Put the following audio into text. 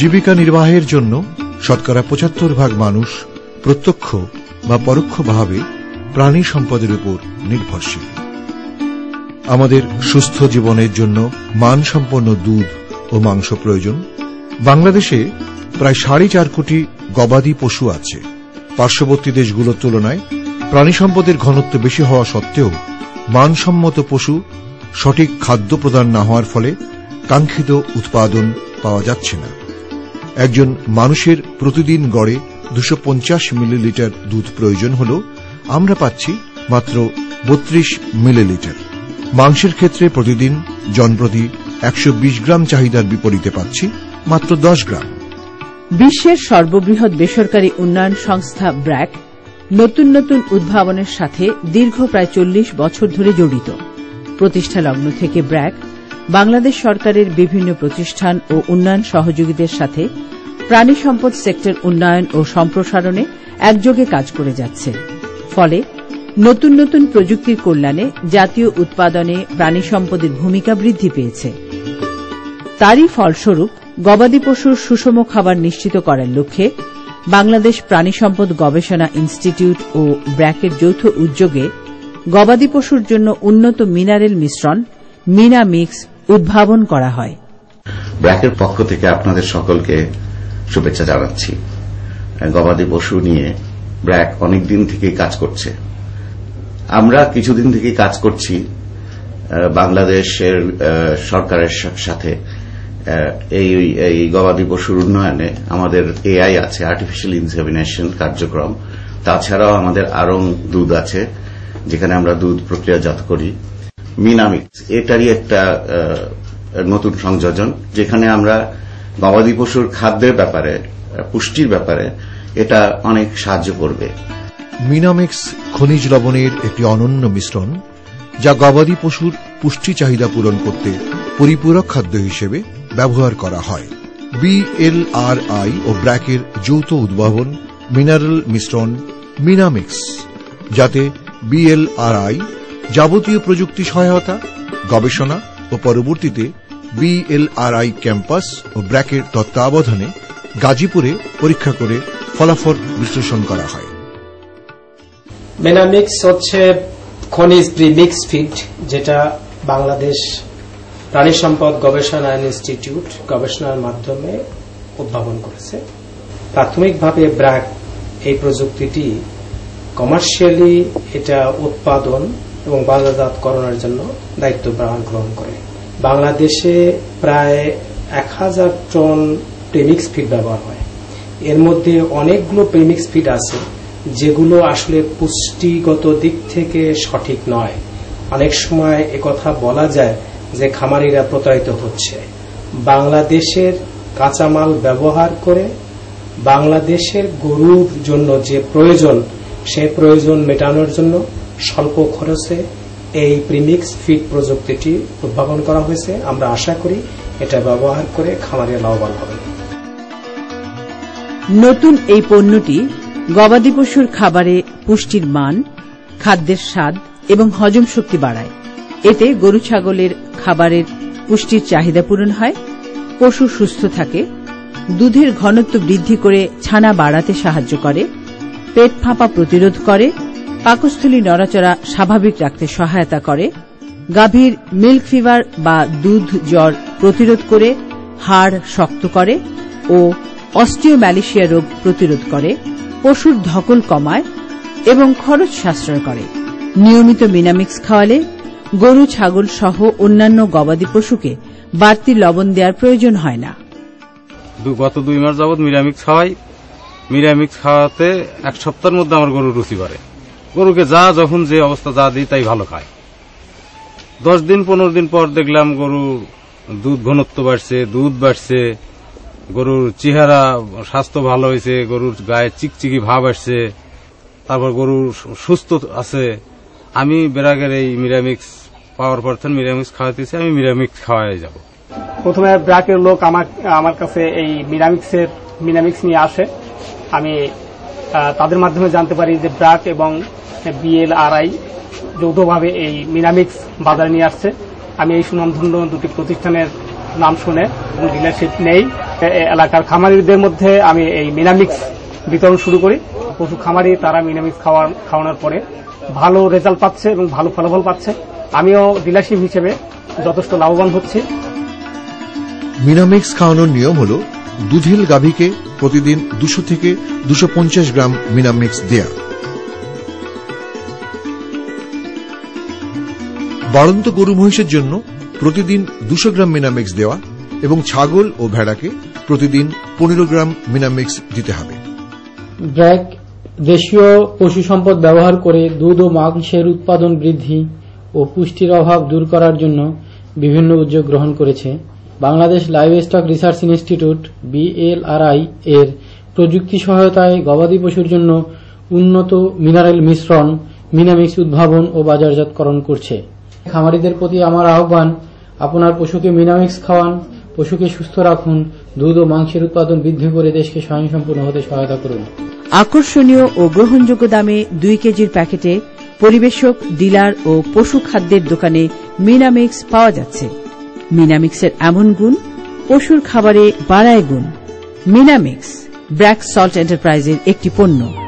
জীবিকা নির্বাহের জন্য শতকরা পঁচাত্তর ভাগ মানুষ প্রত্যক্ষ বা পরোক্ষভাবে প্রাণী সম্পদের উপর নির্ভরশীল। আমাদের সুস্থ জীবনের জন্য মানসম্পন্ন দুধ ও মাংস প্রয়োজন। বাংলাদেশে প্রায় সাড়ে চার কোটি গবাদি পশু আছে। পার্শ্ববর্তী দেশগুলোর তুলনায় প্রাণী সম্পদের ঘনত্ব বেশি হওয়া সত্ত্বেও মানসম্মত পশু সঠিক খাদ্য প্রদান না হওয়ার ফলে কাঙ্ক্ষিত উৎপাদন পাওয়া যাচ্ছে না। একজন মানুষের প্রতিদিন গড়ে দুশো মিলিলিটার দুধ প্রয়োজন হল আমরা পাচ্ছি মাত্র বত্রিশ মিলিলিটার। মাংসের ক্ষেত্রে প্রতিদিন জনপ্রতি একশো গ্রাম চাহিদার বিপরীতে পাচ্ছি মাত্র দশ গ্রাম। বিশ্বের সর্ববৃহৎ বেসরকারি উন্নয়ন সংস্থা ব্র্যাক নতুন নতুন উদ্ভাবনের সাথে দীর্ঘ প্রায় চল্লিশ বছর ধরে জড়িত। প্রতিষ্ঠা লগ্ন থেকে ব্র্যাক বাংলাদেশ সরকারের বিভিন্ন প্রতিষ্ঠান ও উন্নয়ন সহযোগীদের সাথে প্রাণী সম্পদ সেক্টর উন্নয়ন ও সম্প্রসারণে একযোগে কাজ করে যাচ্ছে। ফলে নতুন নতুন প্রযুক্তির কল্যাণে জাতীয় উৎপাদনে প্রাণী সম্পদের ভূমিকা বৃদ্ধি পেয়েছে। তারই ফলস্বরূপ গবাদি পশুর সুষম খাবার নিশ্চিত করার লক্ষ্যে বাংলাদেশ প্রাণী সম্পদ গবেষণা ইনস্টিটিউট ও ব্র্যাকের যৌথ উদ্যোগে গবাদি পশুর জন্য উন্নত মিনারেল মিশ্রণ, মিনা মিক্স উদ্ভাবন করা হয়। ব্র্যাকের পক্ষ থেকে আপনাদের সকলকে শুভেচ্ছা জানাচ্ছি। গবাদি পশু নিয়ে ব্র্যাক অনেক দিন থেকেই কাজ করছে। আমরা কিছুদিন থেকেই কাজ করছি বাংলাদেশের সরকারের সাথে। এই এই গবাদি পশুর উন্নয়নে আমাদের এআই আছে আর্টিফিশিয়াল ইনসেমিনেশন কার্যক্রম। তাছাড়াও আমাদের আরং দুধ আছে, যেখানে আমরা দুধ প্রক্রিয়াজাত করি। মিনামিক্স এটারই একটা নতুন সংযোজন, যেখানে আমরা গবাদি পশুর খাদ্যের ব্যাপারে, পুষ্টির ব্যাপারে এটা অনেক সাহায্য করবে। মিনামিক্স খনিজ লবণের একটি অনন্য মিশ্রণ, যা গবাদি পশুর পুষ্টি চাহিদা পূরণ করতে পরিপূরক খাদ্য হিসেবে ব্যবহার করা হয়। বিএলআরআই ও ব্র্যাকের যৌথ উদ্ভাবন মিনারেল মিশ্রণ মিনামিক্স, যাতে বিএলআরআই যাবতীয় প্রযুক্তি সহায়তা, গবেষণা ও পরবর্তীতে বিএলআরআই ক্যাম্পাস ও ব্র্যাকের তত্ত্বাবধানে গাজীপুরে পরীক্ষা করে ফলাফল বিশ্লেষণ করা হয়। মেনামিক্স হচ্ছে খনিজ প্রিমিক্স ফিড যেটা বাংলাদেশ প্রাণী সম্পদ গবেষণা ইনস্টিটিউট গবেষণার মাধ্যমে উদ্ভাবন করেছে। প্রাথমিকভাবে ব্র্যাক এই প্রযুক্তিটি কমার্শিয়ালি এটা উৎপাদন এবং বাজারজাত বাজারজাতকরণের জন্য দায়িত্ব গ্রহণ করে। বাংলাদেশে প্রায় এক হাজার টন প্রেমিক্স ফিড ব্যবহার হয়। এর মধ্যে অনেকগুলো প্রেমিক্স ফিড আছে, যেগুলো আসলে পুষ্টিগত দিক থেকে সঠিক নয়। অনেক সময় কথা বলা যায় যে খামারিরা প্রতারিত হচ্ছে। বাংলাদেশের কাঁচামাল ব্যবহার করে বাংলাদেশের গরুর জন্য যে প্রয়োজন, সে প্রয়োজন মেটানোর জন্য স্বল্প খরচে এই প্রিমিক্স ফিড প্রযুক্তিটি উদ্ভাবন করা হয়েছে। আমরা আশা করি এটা ব্যবহার করে খামারিরা লাভবান হবে। নতুন এই পণ্যটি গবাদি পশুর খাবারে পুষ্টির মান, খাদ্যের স্বাদ এবং হজম শক্তি বাড়ায়। এতে গরু ছাগলের খাবারের পুষ্টির চাহিদা পূরণ হয়, পশু সুস্থ থাকে, দুধের ঘনত্ব বৃদ্ধি করে ছানা বাড়াতে সাহায্য করে, পেট ফাঁপা প্রতিরোধ করে পাকস্থলী নড়াচড়া স্বাভাবিক রাখতে সহায়তা করে, গাভীর মিল্ক ফিভার বা দুধ জ্বর প্রতিরোধ করে, হাড় শক্ত করে ও অস্টিওম্যালিশিয়া রোগ প্রতিরোধ করে, পশুর ধকল কমায় এবং খরচ সাশ্রয় করে। নিয়মিত মিনামিক্স খাওয়ালে গরু, ছাগল সহ অন্যান্য গবাদি পশুকে বাড়তি লবণ দেওয়ার প্রয়োজন হয় না। গত দুই মাস যাবৎ মিরামিক্স খাওয়াই মিরামিক্স খাওয়াতে এক সপ্তাহের মধ্যে আমার গরু রুচি করে গরুকে যা যখন যে অবস্থা যা দিই তাই ভালো খায়। দশ দিন, পনেরো দিন পর দেখলাম গরু দুধ ঘনত্ব বাড়ছে, দুধ বাড়ছে, গরুর চেহারা, স্বাস্থ্য ভালো হয়েছে, গরুর গায়ে চিকচিকি ভাব আসছে, তারপর গরু সুস্থ আছে। আমি বেরাগের এই মিরামিক্স পাওয়ার পর মিরামিক্স খাওয়াতেছি আমি মিরামিক্স খাওয়াই যাব। প্রথমে ব্রাকের লোক আমার কাছে এই মিরামিক্সের মিরামিক্স নিয়ে আসে। আমি তাদের মাধ্যমে জানতে পারি যে ব্রাক এবং বিএলআরআই যৌথভাবে এই মিনামিক্স বাজারে নিয়ে আসছে। আমি এই সুনামধন্য দুটি প্রতিষ্ঠানের নাম শুনে ডিলারশিপ নেই। এলাকার খামারিদের মধ্যে আমি এই মিনামিক্স বিতরণ শুরু করি। পশু খামারি তারা মিনামিক্স খাওয়ানোর পরে ভালো রেজাল্ট পাচ্ছে এবং ভালো ফলাফল পাচ্ছে। আমিও ডিলারশিপ হিসেবে যথেষ্ট লাভবান হচ্ছি। মিনামিক্স খাওয়ানোর নিয়ম হল দুধিল গাভীকে প্রতিদিন দুশো থেকে দুশো পঞ্চাশ গ্রাম মিনামিক্স দেয়া। বাড়ন্ত গরু মহিষের জন্য প্রতিদিন দুশো গ্রাম মিনামিক্স দেওয়া এবং ছাগল ও ভেড়াকে প্রতিদিন পনেরো গ্রাম মিনামিক্স দিতে হবে। ব্র্যাক দেশীয় পশু সম্পদ ব্যবহার করে দুধ ও মাংসের উৎপাদন বৃদ্ধি ও পুষ্টির অভাব দূর করার জন্য বিভিন্ন উদ্যোগ গ্রহণ করেছে। Bangladesh livestock research institute, BLRI, এর প্রযুক্তি সহায়তায় গবাদি পশুর জন্য উন্নত মিনারেল মিশ্রণ, মিনামিক্স উদ্ভাবন ও বাজারজাতকরণ করছে। খামারিদের প্রতি আমার আহ্বান, আপনার পশুকে মিনামিক্স খাওয়ান, পশুকে সুস্থ রাখুন, দুধ ও মাংসের উৎপাদন বৃদ্ধি করে দেশকে স্বয়ংসম্পূর্ণ হতে সহায়তা করুন। আকর্ষণীয় ও গ্রহণযোগ্য দামে দুই কেজির প্যাকেটে পরিবেশক, ডিলার ও পশু খাদ্যের দোকানে মিনামিক্স পাওয়া যাচ্ছে। মিনামিক্সের এমন গুণ পশুর খাবারে বাড়ায় গুণ। মিনামিক্স ব্র্যাক সল্ট এন্টারপ্রাইজের একটি পণ্য।